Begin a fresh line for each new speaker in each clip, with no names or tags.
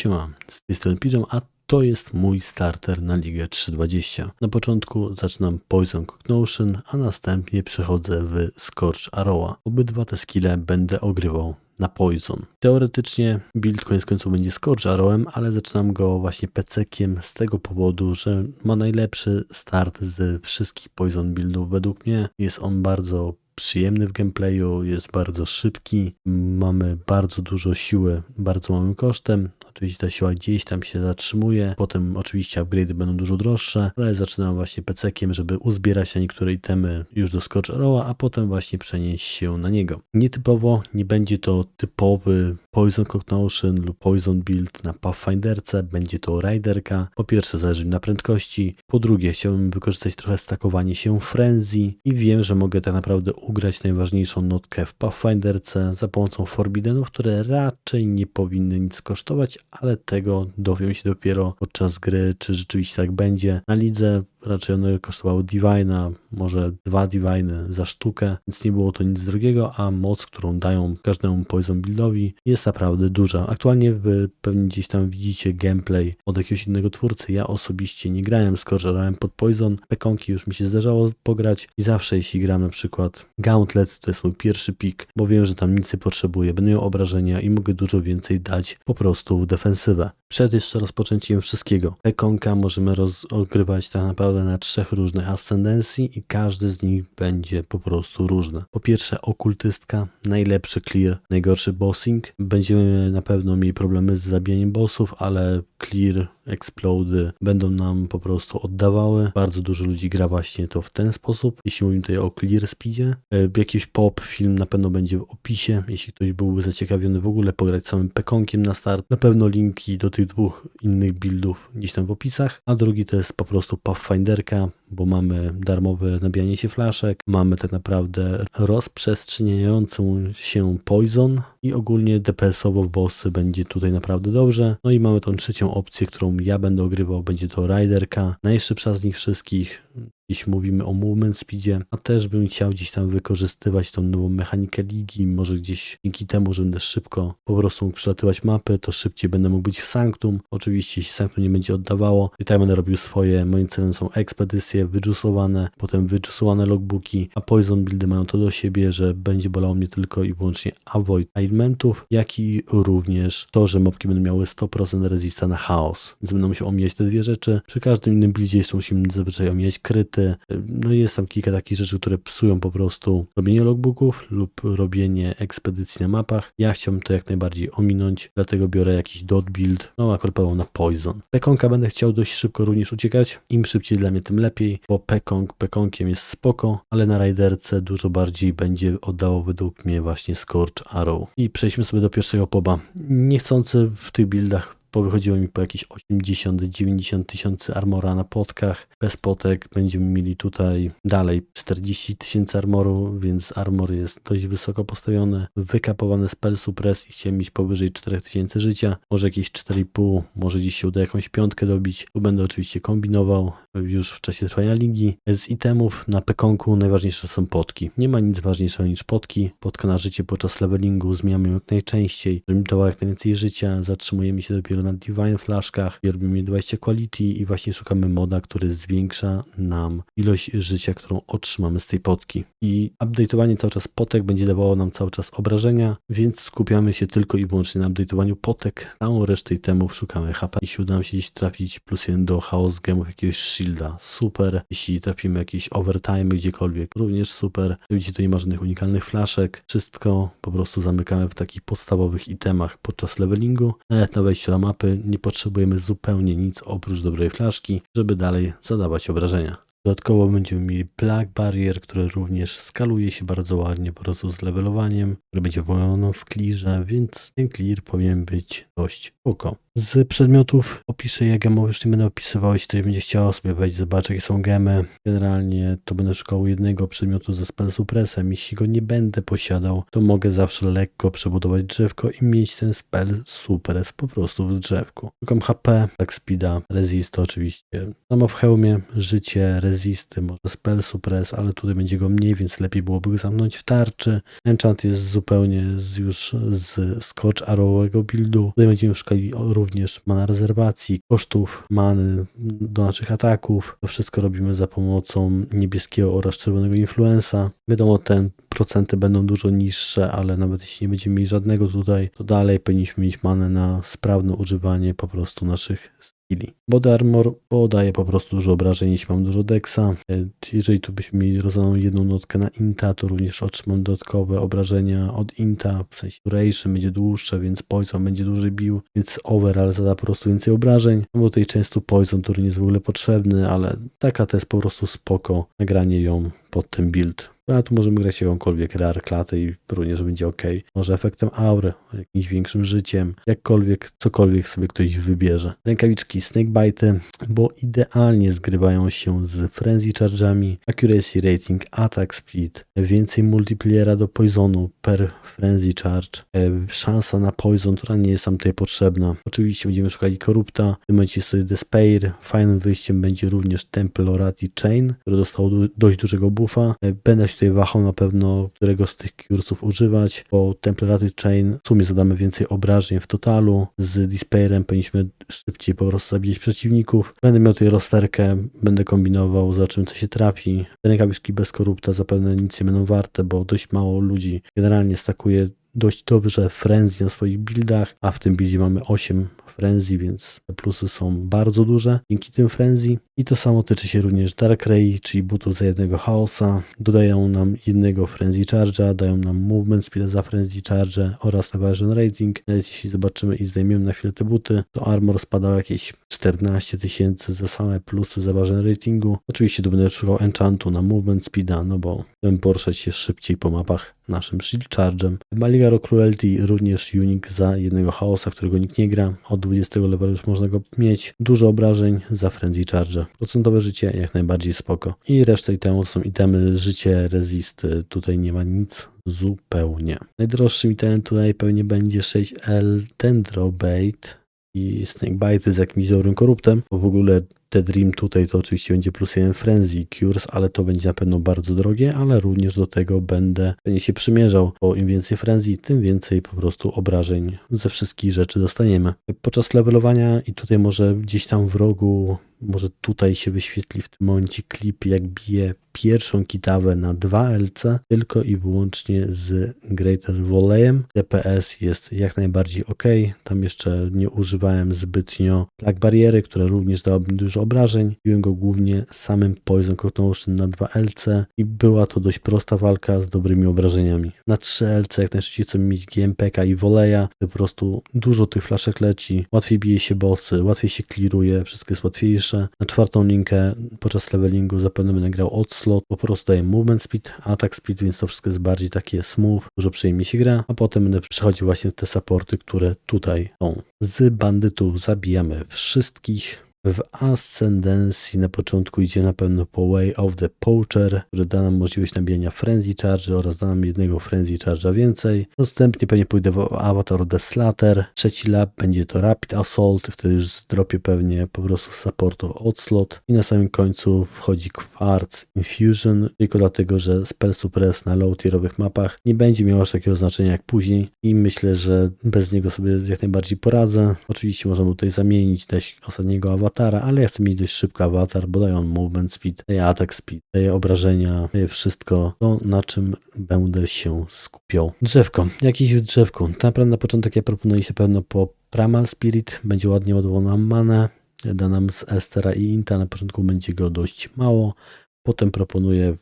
Siema, z tej strony Pigeon, a to jest mój starter na Ligę 3.20. Na początku zaczynam Poison Cognotion, a następnie przechodzę w Scorch Arrowa. Obydwa te skille będę ogrywał na Poison. Teoretycznie build koniec końców będzie Scorch Arrowem, ale zaczynam go właśnie pecekiem z tego powodu, że ma najlepszy start z wszystkich Poison buildów według mnie. Jest on bardzo przyjemny w gameplayu, jest bardzo szybki, mamy bardzo dużo siły bardzo małym kosztem. Oczywiście ta siła gdzieś tam się zatrzymuje, potem oczywiście upgrade'y będą dużo droższe, ale zaczynam właśnie pecekiem, żeby uzbierać na niektóre itemy już do Scorch Arrowa, a potem właśnie przenieść się na niego. Nietypowo nie będzie to typowy Poison Cognotion lub Poison Build na Pathfinderce, będzie to Riderka. Po pierwsze zależy mi na prędkości, po drugie chciałbym wykorzystać trochę stakowanie się Frenzy i wiem, że mogę tak naprawdę ugrać najważniejszą notkę w Pathfinderce za pomocą Forbiddenów, które raczej nie powinny nic kosztować, ale tego dowiem się dopiero podczas gry, czy rzeczywiście tak będzie. Na lidze raczej one kosztowały Divina, może dwa Diviny za sztukę, więc nie było to nic drogiego, a moc, którą dają każdemu Poison Buildowi jest naprawdę duża. Aktualnie wy pewnie gdzieś tam widzicie gameplay od jakiegoś innego twórcy. Ja osobiście nie grałem, skorżerałem pod Poison. Pekonki już mi się zdarzało pograć i zawsze jeśli gram na przykład Gauntlet, to jest mój pierwszy pik, bo wiem, że tam nic nie potrzebuję, będę miał obrażenia i mogę dużo więcej dać po prostu w defensywę. Przed jeszcze rozpoczęciem wszystkiego. Pekonka możemy rozgrywać tak naprawdę na trzech różnych ascendencji i każdy z nich będzie po prostu różny. Po pierwsze okultystka, najlepszy clear, najgorszy bossing. Będziemy na pewno mieli problemy z zabijaniem bossów, ale clear, explody będą nam po prostu oddawały. Bardzo dużo ludzi gra właśnie to w ten sposób. Jeśli mówimy tutaj o clear speedzie, e, jakiś pop film na pewno będzie w opisie. Jeśli ktoś byłby zaciekawiony w ogóle pograć samym pekonkiem na start, na pewno linki do tych dwóch innych buildów gdzieś tam w opisach. A drugi to jest po prostu Pathfinderka, bo mamy darmowe nabijanie się flaszek, mamy tak naprawdę rozprzestrzeniającą się poison i ogólnie DPS-owo w bossy będzie tutaj naprawdę dobrze. No i mamy tą trzecią opcję, którą ja będę ogrywał, będzie to Riderka, najszybsza z nich wszystkich, jeśli mówimy o movement speedzie, a też bym chciał gdzieś tam wykorzystywać tą nową mechanikę ligi, może gdzieś dzięki temu, że będę szybko po prostu mógł przelatywać mapy, to szybciej będę mógł być w Sanctum. Oczywiście, jeśli Sanctum nie będzie oddawało, tak będę robił swoje, moim celem są ekspedycje wydżusowane, potem wydżusowane logbooki, a Poison buildy mają to do siebie, że będzie bolało mnie tylko i wyłącznie avoid alimentów, jak i również to, że mopki będą miały 100% resista na chaos, więc będę musiał omijać te dwie rzeczy. Przy każdym innym buildzie jeszcze musimy zazwyczaj omijać kryty, no jest tam kilka takich rzeczy, które psują po prostu robienie logbooków lub robienie ekspedycji na mapach. Ja chciałbym to jak najbardziej ominąć, dlatego biorę jakiś dot build, no Paweł na poison. Pekonka będę chciał dość szybko również uciekać, im szybciej dla mnie tym lepiej, bo pekong pekonkiem jest spoko, ale na Riderce dużo bardziej będzie oddało według mnie właśnie Scorch Arrow. I przejdźmy sobie do pierwszego poba. Niechcący w tych buildach Powychodziło mi po jakieś 80-90 tysięcy armora na potkach. Bez potek będziemy mieli tutaj dalej 40 tysięcy armoru, więc armor jest dość wysoko postawiony. Wykapowany spell suppress i chciałem mieć powyżej 4000 życia. Może jakieś 4,5, może dziś się uda jakąś piątkę dobić. Tu będę oczywiście kombinował już w czasie trwania ligi. Z itemów na pekonku najważniejsze są potki. Nie ma nic ważniejszego niż potki. Potka na życie podczas levelingu zmieniamy jak najczęściej. Żeby mi dawało jak najwięcej życia, zatrzymujemy się dopiero na Divine Flaszkach, robimy 20 Quality i właśnie szukamy moda, który zwiększa nam ilość życia, którą otrzymamy z tej potki. I update'owanie cały czas potek będzie dawało nam cały czas obrażenia, więc skupiamy się tylko i wyłącznie na update'owaniu potek. Całą resztę itemów szukamy HP. Jeśli uda nam się gdzieś trafić plus jeden do chaos gemów jakiegoś shielda, super. Jeśli trafimy jakieś overtime gdziekolwiek, również super. Widzicie, tu nie ma żadnych unikalnych flaszek. Wszystko po prostu zamykamy w takich podstawowych itemach podczas levelingu. Nawet na wejściu na mapy nie potrzebujemy zupełnie nic oprócz dobrej flaszki, żeby dalej zadawać obrażenia. Dodatkowo będziemy mieli Plague Barrier, które również skaluje się bardzo ładnie po prostu z levelowaniem, które będzie wywołano w clearze, więc ten clear powinien być dość spoko. Z przedmiotów opiszę je gemowe, już nie będę opisywał, jeśli ktoś będzie chciał sobie wejść, zobaczyć jakie są gemy. Generalnie to będę szukał jednego przedmiotu ze spell suppressem. Jeśli go nie będę posiadał, to mogę zawsze lekko przebudować drzewko i mieć ten spell suppress po prostu w drzewku. Szukam HP, tak speeda, resist oczywiście. Samo w hełmie, życie, rezisty, może spell suppress, ale tutaj będzie go mniej, więc lepiej byłoby go zamknąć w tarczy. Enchant jest zupełnie z, już z Scotch Arrow'ego buildu. Tutaj będziemy szukali również mana rezerwacji, kosztów many do naszych ataków. To wszystko robimy za pomocą niebieskiego oraz czerwonego influenza. Wiadomo, te procenty będą dużo niższe, ale nawet jeśli nie będziemy mieli żadnego tutaj, to dalej powinniśmy mieć manę na sprawne używanie po prostu naszych skilli. Body Armor podaje po prostu dużo obrażeń, jeśli mam dużo dexa. E, Jeżeli tu byśmy mieli rozdaną jedną notkę na Inta, to również otrzymam dodatkowe obrażenia od Inta, w sensie duration będzie dłuższe, więc Poison będzie dłużej bił, więc overall zada po prostu więcej obrażeń. No bo tutaj często Poison, który nie jest w ogóle potrzebny, ale taka to jest po prostu spoko, nagranie ją pod ten build. A tu możemy grać jakąkolwiek rare klatę i również będzie ok. Może efektem aury, jakimś większym życiem, jakkolwiek, cokolwiek sobie ktoś wybierze. Rękawiczki Snakebite'y, bo idealnie zgrywają się z Frenzy Charge'ami, Accuracy Rating, Attack Speed, więcej multiplayera do Poisonu per Frenzy Charge, e, szansa na Poison, która nie jest nam tutaj potrzebna. Oczywiście będziemy szukali Korupta, w tym momencie jest tutaj Despair, fajnym wyjściem będzie również Temple Orati Chain, które dostało dość dużego buffa. E, Będę się tutaj wahał na pewno, którego z tych cursów używać, bo Temple Chain w sumie zadamy więcej obrażeń w totalu. Z Despairem powinniśmy szybciej po prostu zabijać przeciwników. Będę miał tutaj rozterkę, będę kombinował, zobaczymy co się trafi. Te rękawiczki bez korupta zapewne nic nie będą warte, bo dość mało ludzi generalnie stakuje dość dobrze frenzy na swoich buildach, a w tym buildzie mamy 8 frenzy, więc plusy są bardzo duże dzięki tym frenzy. I to samo tyczy się również Dark Ray, czyli butów za jednego chaosa. Dodają nam jednego frenzy charge'a, dają nam movement speed za frenzy charge oraz evasion rating. Nawet jeśli zobaczymy i zdejmiemy na chwilę te buty, to armor spada jakieś 14 tysięcy za same plusy z evasion ratingu. Oczywiście tu będę szukał enchantu na movement speeda, no bo chcę poruszać się szybciej po mapach naszym shield charge'em. Maligaro Cruelty również unik za jednego chaosa, którego nikt nie gra. Od 20 levelu już można go mieć. Dużo obrażeń za frenzy charge. Procentowe życie jak najbardziej spoko. I reszta itemów są itemy życie, resist. Tutaj nie ma nic zupełnie. Najdroższym itemem tutaj pewnie będzie 6L Dendrobait i Snakebite z jakimś dobrym koruptem, bo w ogóle te Dream tutaj to oczywiście będzie plus jeden Frenzy Cures, ale to będzie na pewno bardzo drogie, ale również do tego będę się przymierzał, bo im więcej Frenzy, tym więcej po prostu obrażeń ze wszystkich rzeczy dostaniemy. Podczas levelowania i tutaj może gdzieś tam w rogu, może tutaj się wyświetli w tym momencie klip, jak bije pierwszą kitawę na 2 LC, tylko i wyłącznie z Greater Volleyem. DPS jest jak najbardziej ok. Tam jeszcze nie używałem zbytnio plag bariery, która również dałaby mi dużo obrażeń. Biłem go głównie samym Poison Cognition na 2 LC i była to dość prosta walka z dobrymi obrażeniami. Na 3 LC jak najszybciej chcemy mieć GMPK i Voleja, po prostu dużo tych flaszek leci, łatwiej bije się bossy, łatwiej się clearuje, wszystko jest łatwiejsze. Na czwartą linkę podczas levelingu zapewne będę grał odslot, po prostu daję movement speed, attack speed, więc to wszystko jest bardziej takie smooth, dużo przyjemniej się gra, a potem będę przechodził właśnie te supporty, które tutaj są. Z bandytów zabijamy wszystkich. W Ascendencji na początku idzie na pewno po Way of the Poacher, który da nam możliwość nabijania Frenzy Charge oraz da nam jednego Frenzy Charge'a więcej. Następnie pewnie pójdę w Avatar The Slatter. Trzeci lab będzie to Rapid Assault, wtedy już zdropię pewnie po prostu supportów Odslot. I na samym końcu wchodzi Quartz Infusion, tylko dlatego, że Spell Suppress na low tierowych mapach nie będzie miał aż takiego znaczenia jak później i myślę, że bez niego sobie jak najbardziej poradzę. Oczywiście możemy tutaj zamienić, dać ostatniego awatara, ale ja chcę mieć dość szybki awatar, bo daje on movement speed, daje attack speed, daje obrażenia, daje wszystko to, na czym będę się skupiał. Drzewko, jakiś w drzewku. Tak naprawdę na początek ja proponuję się pewno po Primal Spirit, będzie ładnie ładowana manę, da nam z Estera i Inta, na początku będzie go dość mało, potem proponuję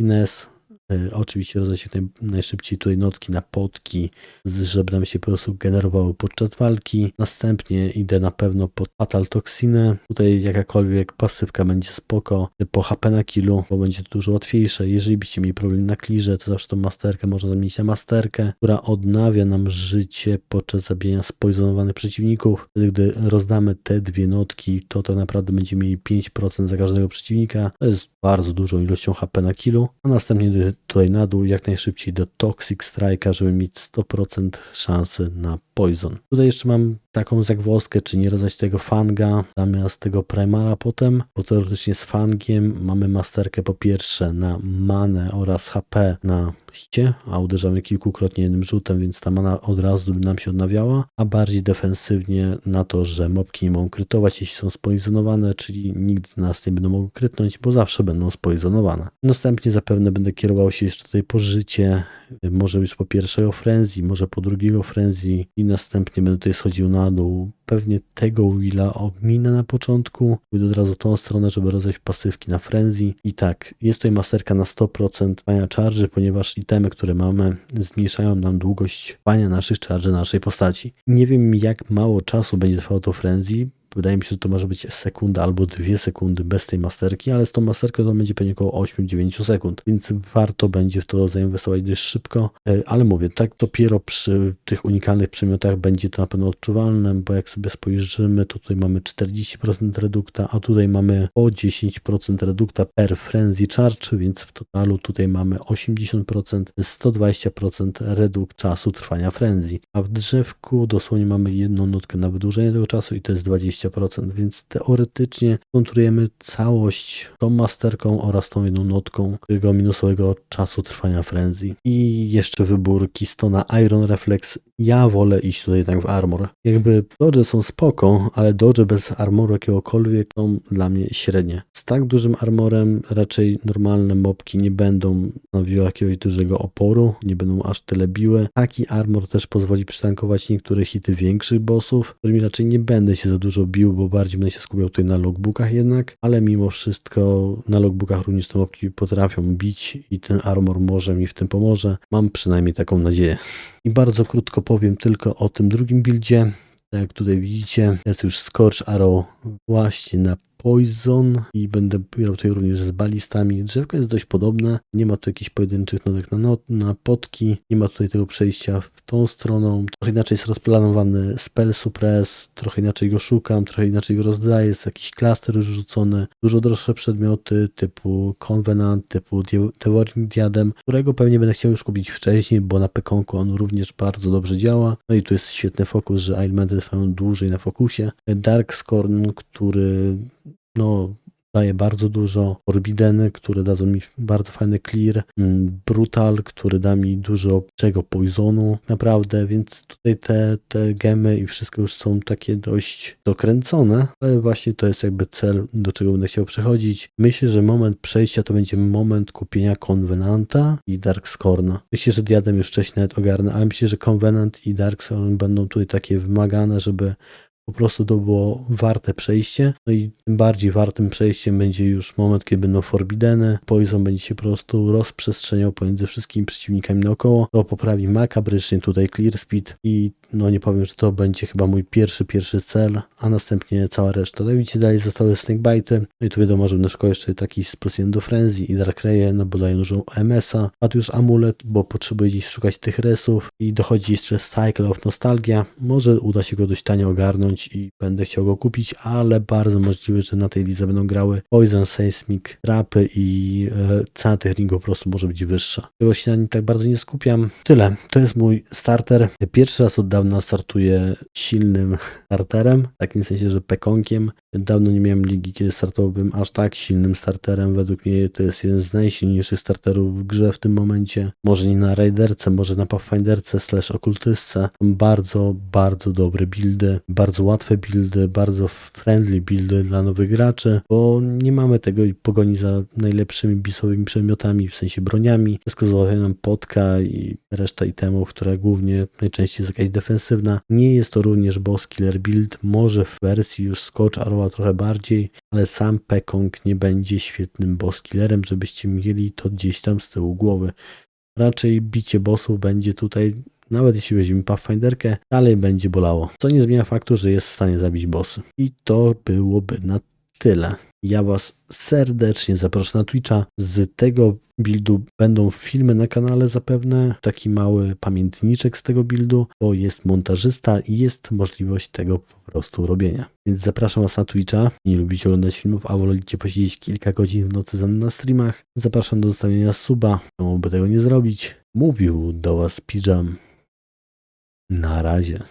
Finesse, E, Oczywiście rozdać się naj, najszybciej tutaj notki na potki, z- żeby nam się po prostu generowały podczas walki. Następnie idę na pewno pod Fatal Toxinę. Tutaj jakakolwiek pasywka będzie spoko. Po HP na killu, bo będzie to dużo łatwiejsze. Jeżeli byście mieli problem na klirze, to zawsze tą masterkę można zamienić na masterkę, która odnawia nam życie podczas zabijania spoizonowanych przeciwników. Wtedy, gdy rozdamy te dwie notki, to to naprawdę będziemy mieli 5% za każdego przeciwnika. To jest bardzo dużą ilością HP na killu. A następnie tutaj na dół jak najszybciej do Toxic Strike'a, żeby mieć 100% szansy na Poison. Tutaj jeszcze mam taką zagwozdkę, czy nie rozdać tego fanga zamiast tego primara potem, bo teoretycznie z fangiem mamy masterkę po pierwsze na manę oraz HP na hicie, a uderzamy kilkukrotnie jednym rzutem, więc ta mana od razu nam się odnawiała, a bardziej defensywnie na to, że mobki nie mogą krytować, jeśli są spoizonowane, czyli nigdy nas nie będą mogły krytnąć, bo zawsze będą spoizonowane. Następnie zapewne będę kierował się jeszcze tutaj po życie, może już po pierwszego frenzy, może po drugiego frenzy i następnie będę tutaj schodził na dół. Pewnie tego Willa ominę na początku, pójdę od razu tą stronę, żeby rozdać pasywki na frenzy. I tak, jest tutaj masterka na 100% trwania charge, ponieważ itemy, które mamy, zmniejszają nam długość trwania naszych charge naszej postaci. Nie wiem, jak mało czasu będzie trwało to frenzy, Wydaje mi się, że to może być sekunda albo dwie sekundy bez tej masterki, ale z tą masterką to będzie pewnie około 8-9 sekund, więc warto będzie w to zainwestować dość szybko. E, Ale mówię, tak dopiero przy tych unikalnych przedmiotach będzie to na pewno odczuwalne, bo jak sobie spojrzymy, to tutaj mamy 40% redukta, a tutaj mamy o 10% redukta per frenzy charge, więc w totalu tutaj mamy 80%, 120% redukt czasu trwania frenzy. A w drzewku dosłownie mamy jedną nutkę na wydłużenie tego czasu i to jest 20%, więc teoretycznie konturujemy całość tą masterką oraz tą jedną notką tego minusowego czasu trwania frenzy. I jeszcze wybór Kistona Iron Reflex. Ja wolę iść tutaj tak w armor. Jakby dodge są spoko, ale dodge bez armoru jakiegokolwiek są dla mnie średnie. Z tak dużym armorem raczej normalne mobki nie będą stanowiły jakiegoś dużego oporu, nie będą aż tyle biły. Taki armor też pozwoli przytankować niektóre hity większych bossów, którymi raczej nie będę się za dużo bił, bo bardziej będę się skupiał tutaj na logbookach jednak, ale mimo wszystko na logbookach również te mobki potrafią bić i ten armor może mi w tym pomoże. Mam przynajmniej taką nadzieję. I bardzo krótko powiem tylko o tym drugim buildzie. Tak jak tutaj widzicie, jest już Scorch Arrow właśnie na Poison i będę grał tutaj również z balistami. Drzewko jest dość podobne, nie ma tu jakichś pojedynczych notek na, not, na potki, nie ma tutaj tego przejścia w tą stroną. Trochę inaczej jest rozplanowany spell suppress, trochę inaczej go szukam, trochę inaczej go rozdaję, jest jakiś klaster rzucony, dużo droższe przedmioty typu Covenant, typu Devouring Diadem, którego pewnie będę chciał już kupić wcześniej, bo na pekonku on również bardzo dobrze działa. No i tu jest świetny fokus, że elementy trwają dłużej na fokusie. Dark Scorn, który no, daje bardzo dużo. Orbideny, które dadzą mi bardzo fajny clear. Mm, Brutal, który da mi dużo czego poisonu, naprawdę, więc tutaj te, te gemy i wszystko już są takie dość dokręcone, ale właśnie to jest jakby cel, do czego będę chciał przechodzić. Myślę, że moment przejścia to będzie moment kupienia Convenanta i Darkscorna. Myślę, że Diadem już wcześniej nawet ogarnę, ale myślę, że Convenant i Darkscorn będą tutaj takie wymagane, żeby po prostu to było warte przejście. No i tym bardziej wartym przejściem będzie już moment, kiedy będą forbidene. Poison będzie się po prostu rozprzestrzeniał pomiędzy wszystkimi przeciwnikami naokoło. To poprawi makabrycznie tutaj clear speed i no nie powiem, że to będzie chyba mój pierwszy, pierwszy cel, a następnie cała reszta. Tak widzicie, dalej zostały snakebite'y. No i tu wiadomo, że będę szukał jeszcze taki z plus do frenzy i Dark Ray'e, no bo daję dużo MS-a. Padł już amulet, bo potrzebuję gdzieś szukać tych resów i dochodzi jeszcze Cycle of Nostalgia. Może uda się go dość tanio ogarnąć i będę chciał go kupić, ale bardzo możliwe, że na tej lidze będą grały Poison, Seismic, Trapy i e, cena tych ringów po prostu może być wyższa. Tego się na nim tak bardzo nie skupiam. Tyle. To jest mój starter. Pierwszy raz od dawna startuję silnym starterem, w takim sensie, że pekonkiem. Dawno nie miałem ligi, kiedy startowałbym aż tak silnym starterem. Według mnie to jest jeden z najsilniejszych starterów w grze w tym momencie. Może nie na Raiderce, może na Pathfinderce slash okultystce. Bardzo, bardzo dobre buildy, bardzo łatwe buildy, bardzo friendly buildy dla nowych graczy, bo nie mamy tego pogoni za najlepszymi bisowymi przedmiotami, w sensie broniami. Wszystko załatwia nam potka i reszta itemów, która głównie najczęściej jest jakaś defensywna. Nie jest to również boss killer build, może w wersji już Scotch Trochę bardziej, ale sam Pekong nie będzie świetnym boss killerem, żebyście mieli to gdzieś tam z tyłu głowy. Raczej bicie bossów będzie tutaj nawet jeśli weźmiemy Pathfinderkę, dalej będzie bolało. Co nie zmienia faktu, że jest w stanie zabić bossy. I to byłoby na tyle. Ja Was serdecznie zapraszam na Twitcha. Z tego buildu będą filmy na kanale zapewne, taki mały pamiętniczek z tego buildu, bo jest montażysta i jest możliwość tego po prostu robienia. Więc zapraszam Was na Twitcha. Nie lubicie oglądać filmów, a wolicie posiedzieć kilka godzin w nocy na streamach. Zapraszam do zostawienia suba, czemu tego nie zrobić. Mówił do Was Pijam. Na razie.